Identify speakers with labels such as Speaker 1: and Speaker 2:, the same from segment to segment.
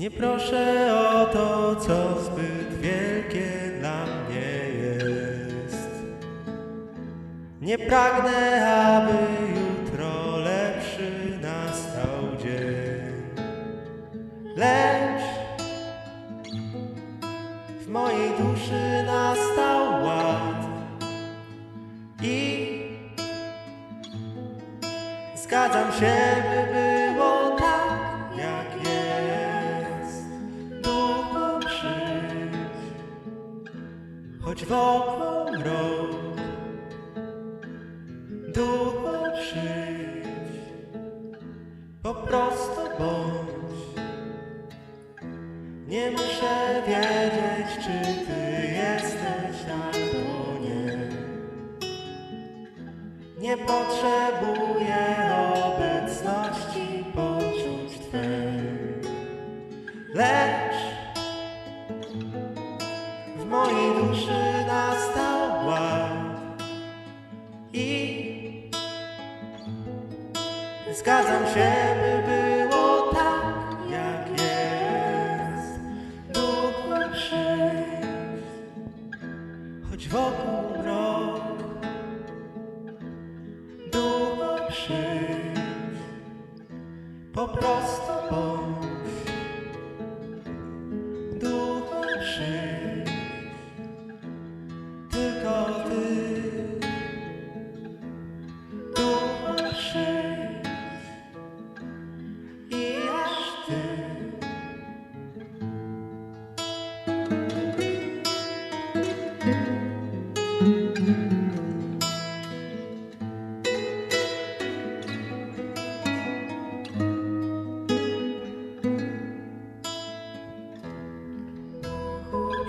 Speaker 1: Nie proszę o to, co zbyt wielkie dla mnie jest. Nie pragnę, aby jutro lepszy nastał dzień. Lecz w mojej duszy nastał ład i zgadzam się, by było choć wokół mrok. Duchu przyjdź, po prostu bądź. Nie muszę wiedzieć, czy ty jesteś albo nie. Nie potrzebuję obecności duszy nastał i zgadzam się, by było tak, jak jest. Przyjdź, choć wokół mrok. Przyjdź, po prostu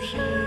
Speaker 1: she